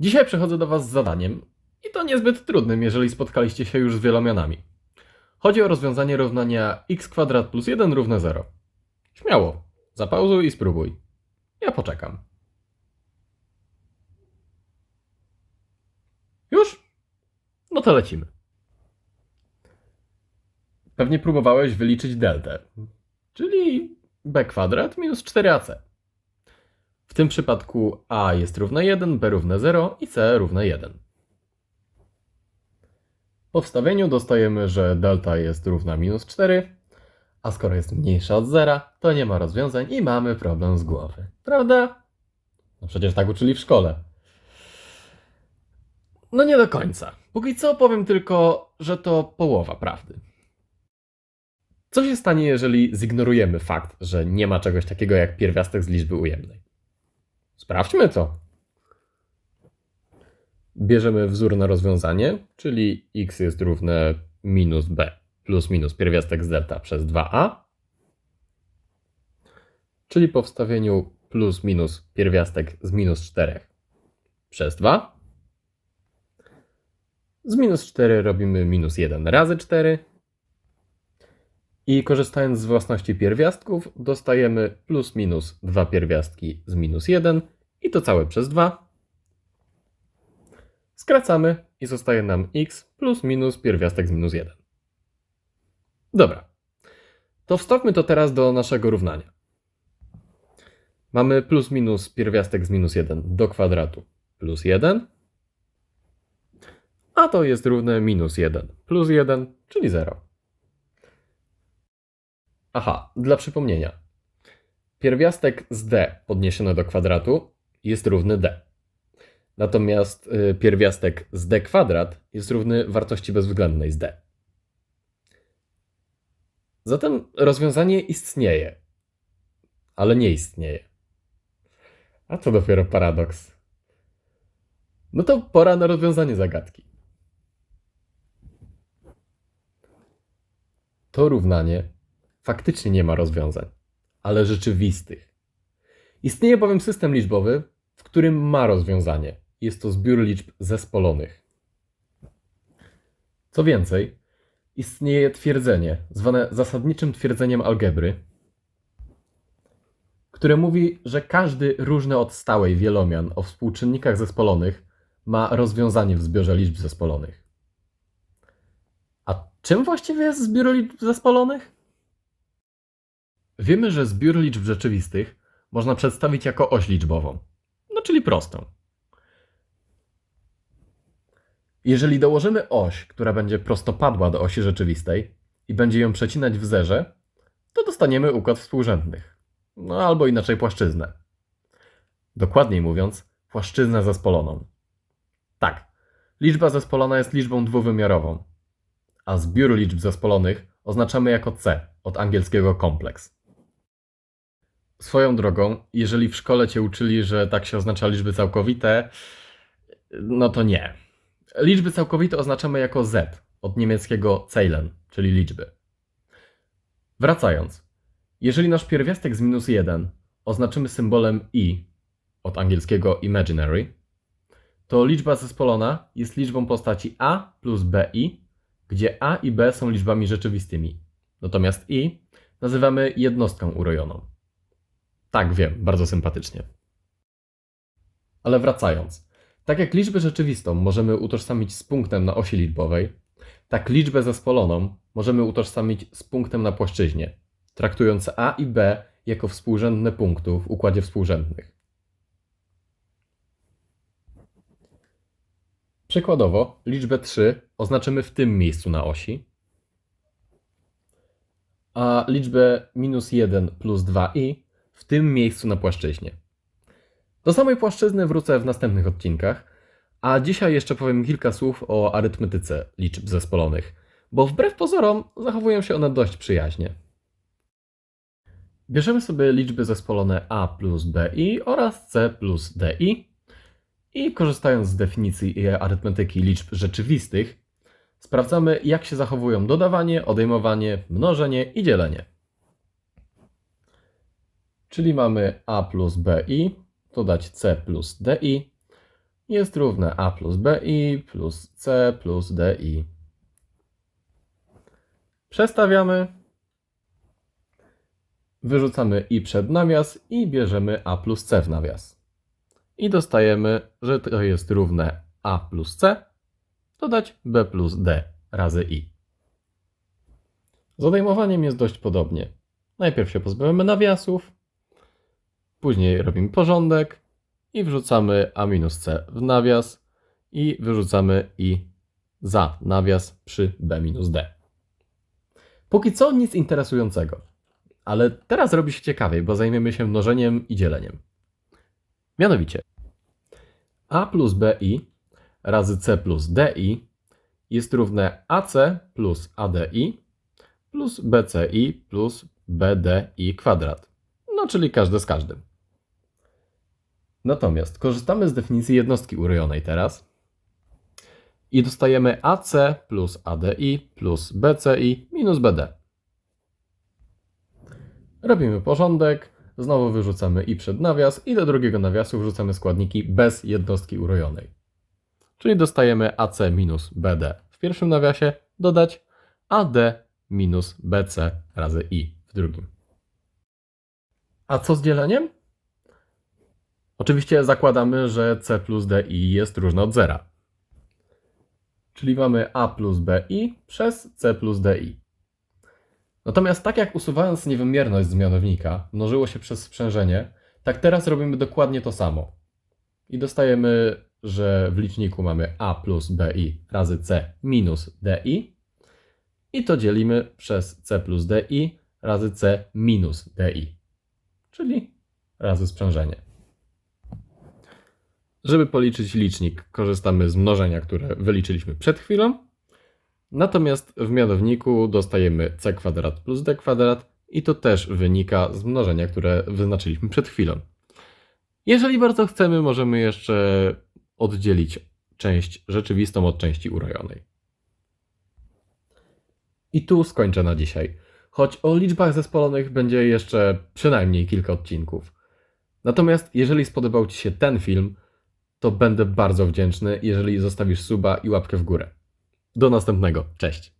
Dzisiaj przychodzę do Was z zadaniem, i to niezbyt trudnym, jeżeli spotkaliście się już z wielomionami. Chodzi o rozwiązanie równania x kwadrat plus 1 równe 0. Śmiało, zapauzuj i spróbuj. Ja poczekam. Już? No to lecimy. Pewnie próbowałeś wyliczyć deltę, czyli b kwadrat minus 4ac. W tym przypadku a jest równe 1, b równe 0 i c równe 1. Po wstawieniu dostajemy, że delta jest równa minus 4, a skoro jest mniejsza od 0, to nie ma rozwiązań i mamy problem z głowy. Prawda? No przecież tak uczyli w szkole. No nie do końca. Póki co powiem tylko, że to połowa prawdy. Co się stanie, jeżeli zignorujemy fakt, że nie ma czegoś takiego jak pierwiastek z liczby ujemnej? Sprawdźmy to. Bierzemy wzór na rozwiązanie, czyli x jest równe minus b plus minus pierwiastek z delta przez 2a, czyli po wstawieniu plus minus pierwiastek z minus 4 przez 2. Z minus 4 robimy minus 1 razy 4. I korzystając z własności pierwiastków, dostajemy plus minus 2 pierwiastki z minus 1 i to całe przez 2. Skracamy i zostaje nam x plus minus pierwiastek z minus 1. Dobra. To wstawmy to teraz do naszego równania. Mamy plus minus pierwiastek z minus 1 do kwadratu plus 1. A to jest równe minus 1 plus 1, czyli 0. Aha, dla przypomnienia. Pierwiastek z d podniesiony do kwadratu jest równy d. Natomiast y, pierwiastek z d kwadrat jest równy wartości bezwzględnej z d. Zatem rozwiązanie istnieje, ale nie istnieje. A to dopiero paradoks. No to pora na rozwiązanie zagadki. To równanie faktycznie nie ma rozwiązań, ale rzeczywistych. Istnieje bowiem system liczbowy, w którym ma rozwiązanie. Jest to zbiór liczb zespolonych. Co więcej, istnieje twierdzenie, zwane zasadniczym twierdzeniem algebry, które mówi, że każdy różny od stałej wielomian o współczynnikach zespolonych ma rozwiązanie w zbiorze liczb zespolonych. A czym właściwie jest zbiór liczb zespolonych? Wiemy, że zbiór liczb rzeczywistych można przedstawić jako oś liczbową, no czyli prostą. Jeżeli dołożymy oś, która będzie prostopadła do osi rzeczywistej i będzie ją przecinać w zerze, to dostaniemy układ współrzędnych. No albo inaczej płaszczyznę. Dokładniej mówiąc, płaszczyznę zespoloną. Tak, liczba zespolona jest liczbą dwuwymiarową, a zbiór liczb zespolonych oznaczamy jako C od angielskiego kompleks. Swoją drogą, jeżeli w szkole cię uczyli, że tak się oznacza liczby całkowite, no to nie. Liczby całkowite oznaczamy jako Z od niemieckiego Zählen, czyli liczby. Wracając, jeżeli nasz pierwiastek z minus 1 oznaczymy symbolem i od angielskiego imaginary, to liczba zespolona jest liczbą postaci a plus bi, gdzie a i b są liczbami rzeczywistymi, natomiast i nazywamy jednostką urojoną. Tak, wiem, bardzo sympatycznie. Ale wracając. Tak jak liczbę rzeczywistą możemy utożsamić z punktem na osi liczbowej, tak liczbę zespoloną możemy utożsamić z punktem na płaszczyźnie, traktując a i b jako współrzędne punkty w układzie współrzędnych. Przykładowo, liczbę 3 oznaczymy w tym miejscu na osi, a liczbę minus 1 plus 2i w tym miejscu na płaszczyźnie. Do samej płaszczyzny wrócę w następnych odcinkach, a dzisiaj jeszcze powiem kilka słów o arytmetyce liczb zespolonych, bo wbrew pozorom zachowują się one dość przyjaźnie. Bierzemy sobie liczby zespolone a plus bi oraz c plus di i korzystając z definicji arytmetyki liczb rzeczywistych, sprawdzamy jak się zachowują dodawanie, odejmowanie, mnożenie i dzielenie. Czyli mamy a plus bi dodać c plus di jest równe a plus bi plus c plus di. Przestawiamy, wyrzucamy i przed nawias i bierzemy a plus c w nawias. I dostajemy, że to jest równe a plus c, dodać b plus d razy i. Z odejmowaniem jest dość podobnie. Najpierw się pozbywamy nawiasów, później robimy porządek i wrzucamy a minus c w nawias i wyrzucamy i za nawias przy b minus d. Póki co nic interesującego, ale teraz robi się ciekawiej, bo zajmiemy się mnożeniem i dzieleniem. Mianowicie a plus bi razy c plus di jest równe ac plus adi plus bci plus bdi kwadrat. No, czyli każde z każdym. Natomiast korzystamy z definicji jednostki urojonej teraz i dostajemy AC plus ADI plus BCI minus BD. Robimy porządek, znowu wyrzucamy i przed nawias i do drugiego nawiasu wrzucamy składniki bez jednostki urojonej. Czyli dostajemy AC minus BD w pierwszym nawiasie, dodać AD minus BC razy I w drugim. A co z dzieleniem? Oczywiście zakładamy, że C plus DI jest różne od zera. Czyli mamy A plus BI przez C plus DI. Natomiast tak jak usuwając niewymierność z mianownika mnożyło się przez sprzężenie, tak teraz robimy dokładnie to samo. I dostajemy, że w liczniku mamy A plus BI razy C minus DI i to dzielimy przez C plus DI razy C minus DI, czyli razy sprzężenie. Żeby policzyć licznik, korzystamy z mnożenia, które wyliczyliśmy przed chwilą. Natomiast w mianowniku dostajemy c kwadrat plus d kwadrat i to też wynika z mnożenia, które wyznaczyliśmy przed chwilą. Jeżeli bardzo chcemy, możemy jeszcze oddzielić część rzeczywistą od części urojonej. I tu skończę na dzisiaj. Choć o liczbach zespolonych będzie jeszcze przynajmniej kilka odcinków. Natomiast jeżeli spodobał Ci się ten film, to będę bardzo wdzięczny, jeżeli zostawisz suba i łapkę w górę. Do następnego. Cześć.